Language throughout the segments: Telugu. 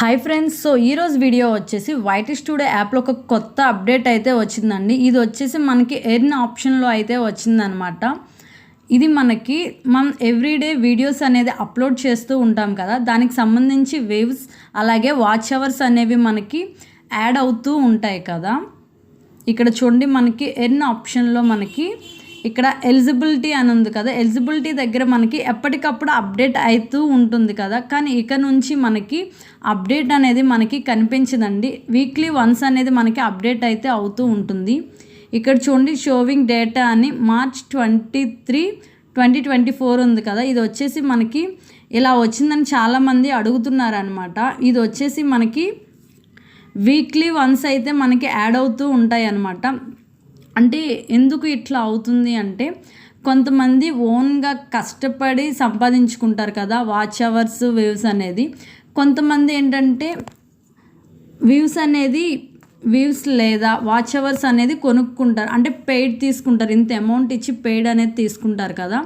హాయ్ ఫ్రెండ్స్ సో ఈరోజు వీడియో వచ్చేసి వైట్ స్టూడియో యాప్లో ఒక కొత్త అప్డేట్ అయితే వచ్చిందండి. ఇది వచ్చేసి మనకి ఎర్న్ ఆప్షన్లో అయితే వచ్చిందనమాట ఇది మనకి మనం ఎవ్రీడే వీడియోస్ అనేది అప్లోడ్ చేస్తూ ఉంటాం కదా. దానికి సంబంధించి వేవ్స్ అలాగే వాచ్ అవర్స్ అనేవి మనకి యాడ్ అవుతూ ఉంటాయి కదా. ఇక్కడ చూడండి మనకి ఎర్న్ ఆప్షన్లో మనకి ఇక్కడ ఎలిజిబిలిటీ అని ఉంది కదా. ఎలిజిబిలిటీ దగ్గర మనకి ఎప్పటికప్పుడు అప్డేట్ అవుతూ ఉంటుంది కదా. కానీ ఇక నుంచి మనకి అప్డేట్ అనేది మనకి కనిపించదండి. వీక్లీ వన్స్ అనేది మనకి అప్డేట్ అయితే అవుతూ ఉంటుంది. ఇక్కడ చూడండి షోవింగ్ డేటా అని March twenty three twenty twenty four ఉంది కదా. ఇది వచ్చేసి మనకి ఇలా వచ్చిందని చాలామంది అడుగుతున్నారనమాట ఇది వచ్చేసి మనకి వీక్లీ వన్స్ అయితే మనకి యాడ్ అవుతూ ఉంటాయి అన్నమాట అంటే ఎందుకు ఇట్లా అవుతుంది అంటే కొంతమంది ఓన్గా కష్టపడి సంపాదించుకుంటారు కదా వాచ్ అవర్స్ వ్యూస్ అనేది. కొంతమంది ఏంటంటే వ్యూస్ అనేది వ్యూస్ లేదా వాచ్ అవర్స్ అనేది కొనుక్కుంటారు. అంటే పెయిడ్ తీసుకుంటారు. ఇంత అమౌంట్ ఇచ్చి పెయిడ్ అనేది తీసుకుంటారు కదా.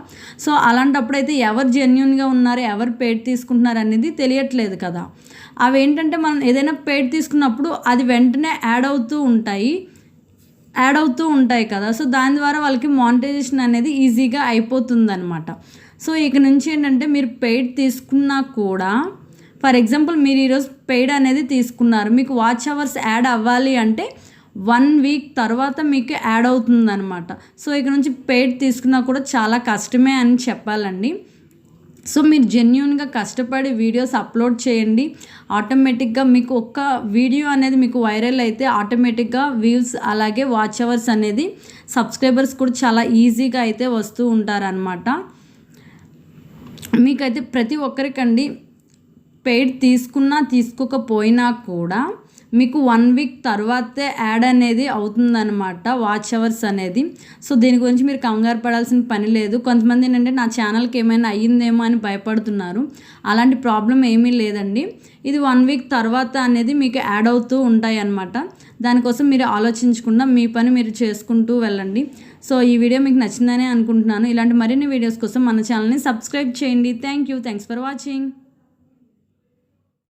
సో అలాంటప్పుడు అయితే ఎవరు జెన్యున్గా ఉన్నారు ఎవరు పెయిడ్ తీసుకుంటున్నారు అనేది తెలియట్లేదు కదా. అవి ఏంటంటే మనం ఏదైనా పెయిడ్ తీసుకున్నప్పుడు అది వెంటనే యాడ్ అవుతూ ఉంటాయి. యాడ్ అవుతూ ఉంటాయి కదా. సో దాని ద్వారా వాళ్ళకి మానిటైజేషన్ అనేది ఈజీగా అయిపోతుంది అనమాట సో ఇక నుంచి ఏంటంటే మీరు పెయిడ్ తీసుకున్నా కూడా ఫర్ ఎగ్జాంపుల్ మీరు ఈరోజు పెయిడ్ అనేది తీసుకున్నారు. మీకు వాచ్ అవర్స్ యాడ్ అవ్వాలి అంటే వన్ వీక్ తర్వాత మీకు యాడ్ అవుతుందనమాట సో ఇక నుంచి పెయిడ్ తీసుకున్నా కూడా చాలా కష్టమే అని చెప్పాలండి. సో మీరు జెన్యున్గా కష్టపడి వీడియోస్ అప్లోడ్ చేయండి. ఆటోమేటిక్గా మీకు ఒక్క వీడియో అనేది మీకు వైరల్ అయితే ఆటోమేటిక్గా వ్యూస్ అలాగే వాచ్ అవర్స్ అనేది సబ్స్క్రైబర్స్ కూడా చాలా ఈజీగా అయితే వస్తూ ఉంటారనమాట మీకైతే ప్రతి ఒక్కరికండి పెయిడ్ తీసుకున్నా తీసుకోకపోయినా కూడా మీకు వన్ వీక్ తర్వాతే యాడ్ అనేది అవుతుందన్నమాట వాచ్ అవర్స్ అనేది. సో దీని గురించి మీరు కంగారు పడాల్సిన పని లేదు. కొంతమంది ఏంటంటే నా ఛానల్కి ఏమైనా అయ్యిందేమో అని భయపడుతున్నారు. అలాంటి ప్రాబ్లం ఏమీ లేదండి. ఇది వన్ వీక్ తర్వాత అనేది మీకు యాడ్ అవుతూ ఉంటాయి అన్నమాట దానికోసం మీరు ఆలోచించకుండా మీ పని మీరు చేసుకుంటూ వెళ్ళండి. సో ఈ వీడియో మీకు నచ్చిందనే అనుకుంటున్నాను. ఇలాంటి మరిన్ని వీడియోస్ కోసం మన ఛానల్ని సబ్స్క్రైబ్ చేయండి. Thank you thanks for watching